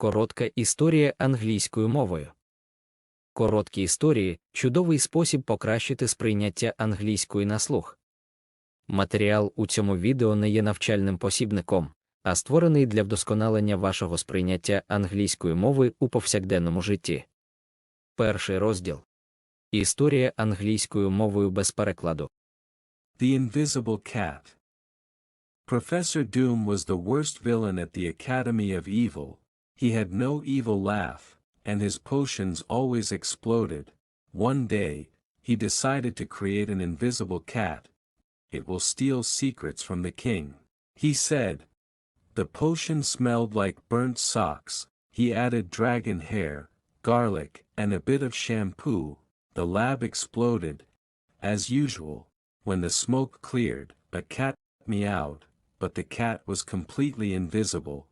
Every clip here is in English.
Коротка історія англійською мовою. Короткі історії чудовий спосіб покращити сприйняття англійської на слух. Матеріал у цьому відео не є навчальним посібником, а створений для вдосконалення вашого сприйняття англійської мови у повсякденному житті. Перший розділ Історія англійською мовою без перекладу. The Invisible Cat. Professor Doom was the worst villain at the Academy of Evil. He had no evil laugh, and his potions always exploded. One day, he decided to create an invisible cat. It will steal secrets from the king. He said. The potion smelled like burnt socks. He added dragon hair, garlic, and a bit of shampoo. The lab exploded. As usual, when the smoke cleared, a cat meowed, but the cat was completely invisible.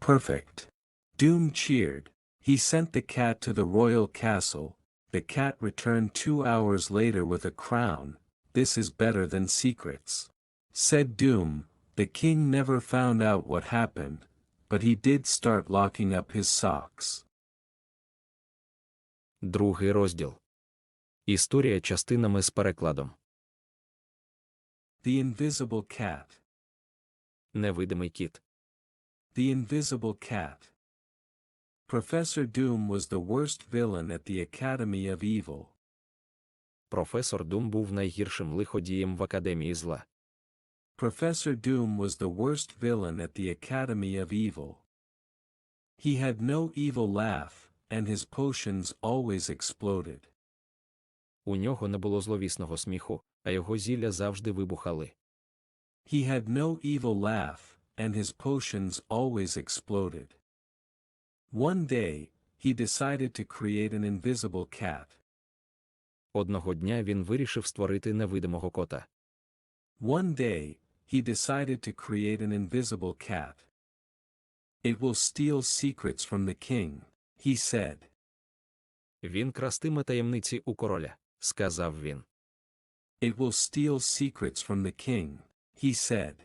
Perfect. Doom cheered. He sent the cat to the royal castle. The cat returned two hours later with a crown. This is better than secrets. Said Doom, the king never found out what happened, but he did start locking up his socks. Другий розділ Історія частинами з перекладом. The Invisible Cat. Невидимий кіт. The Invisible Cat. Professor Doom was the worst villain at the Academy of Evil. Професор Дум був найгіршим лиходієм в академії зла. Professor Doom was the worst villain at the Academy of Evil. He had no evil laugh, and his potions always exploded. У нього не було зловісного сміху, а його зілля завжди вибухали. He had no evil laugh, and his potions always exploded. One day, he decided to create an invisible cat. Одного дня він вирішив створити невидимого кота. One day, he decided to create an invisible cat. It will steal secrets from the king, he said. Він крастиме таємниці у короля, сказав він. It will steal secrets from the king, he said.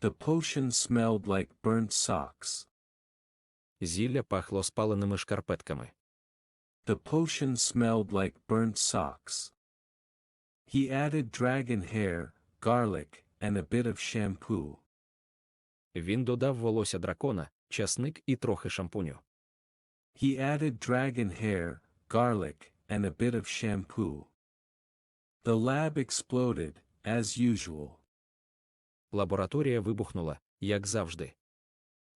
The potion smelled like burnt socks. Зілля пахло спаленими шкарпетками. The potion smelled like burnt socks. He added dragon hair, garlic, and a bit of shampoo. Він додав волосся дракона, часник і трохи шампуню. He added dragon hair, garlic, and a bit of shampoo. The lab exploded, as usual. Лабораторія вибухнула, як завжди.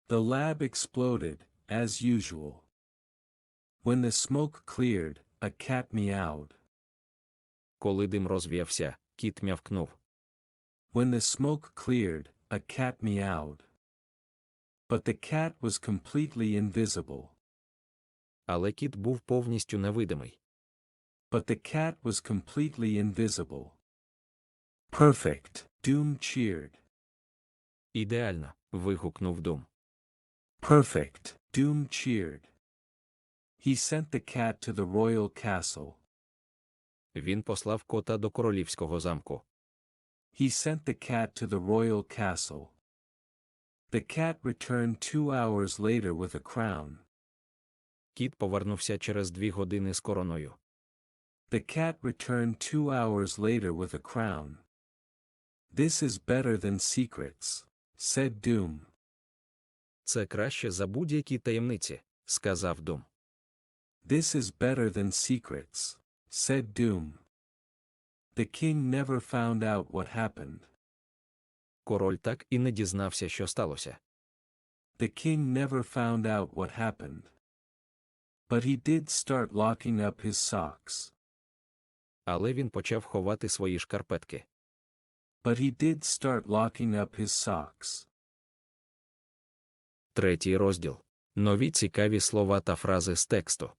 The lab exploded, as usual. When the smoke cleared, a cat meowed. Коли дим розвіявся, кіт мявкнув. When the smoke cleared, a cat meowed. But the cat was completely invisible. Але кіт був повністю невидимий. But the cat was completely invisible. Perfect, Doom cheered. Ідеально. вигукнув Дум. Perfect, Doom cheered. He sent the cat to the royal castle. Він послав кота до королівського замку. He sent the cat to the royal castle. The cat returned two hours later with a crown. Кіт повернувся через дві години з короною. The cat returned two hours later with a crown. This is better than secrets, said Doom. Це краще за будь-які таємниці, сказав Дум. This is better than secrets, said Doom. The king never found out what happened. Король так і не дізнався, що сталося. The king never found out what happened. But he did start locking up his socks. Але він почав ховати свої шкарпетки. But he did start locking up his socks. Третій розділ. Нові цікаві слова та фрази з тексту.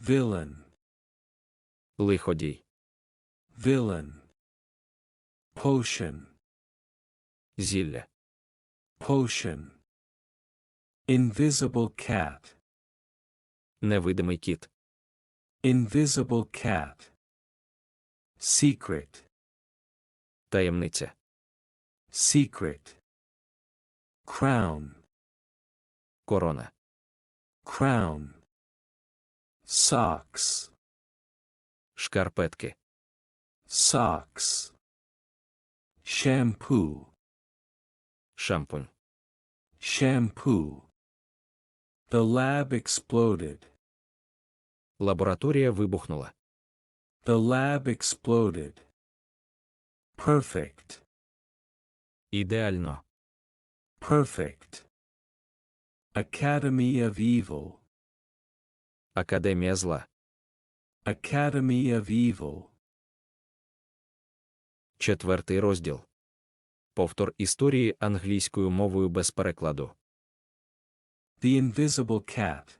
Villain, Лиходій. villain. Potion, Зілля. potion. Invisible cat, Невидимий кіт. invisible cat. Secret, Таємниця. secret. Crown, корона, crown, socks, шкарпетки, socks, shampoo, шампунь, shampoo. The lab exploded. лабораторія вибухнула, The lab exploded. Perfect, ідеально, perfect. Academy of Evil, академія зла, Academy of Evil. четвертий розділ. Повтор історії англійською мовою без перекладу. The Invisible Cat.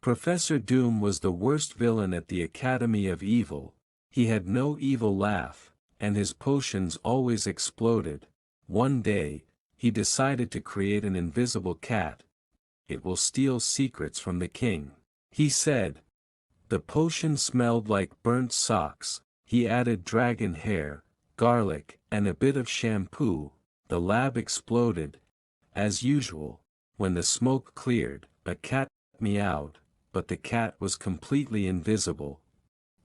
Professor Doom was the worst villain at the Academy of Evil. He had no evil laugh, and his potions always exploded. One day, he decided to create an invisible cat. It will steal secrets from the king. He said. The potion smelled like burnt socks. He added dragon hair, garlic, and a bit of shampoo. The lab exploded. As usual, when the smoke cleared, a cat meowed, but the cat was completely invisible.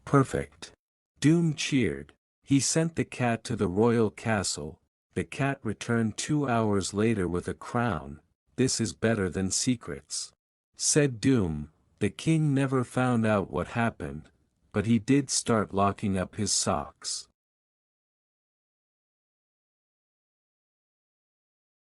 Perfect. Doom cheered. He sent the cat to the royal castle. The cat returned two hours later with a crown. This is better than secrets. Said Doom, the king never found out what happened, but he did start locking up his socks.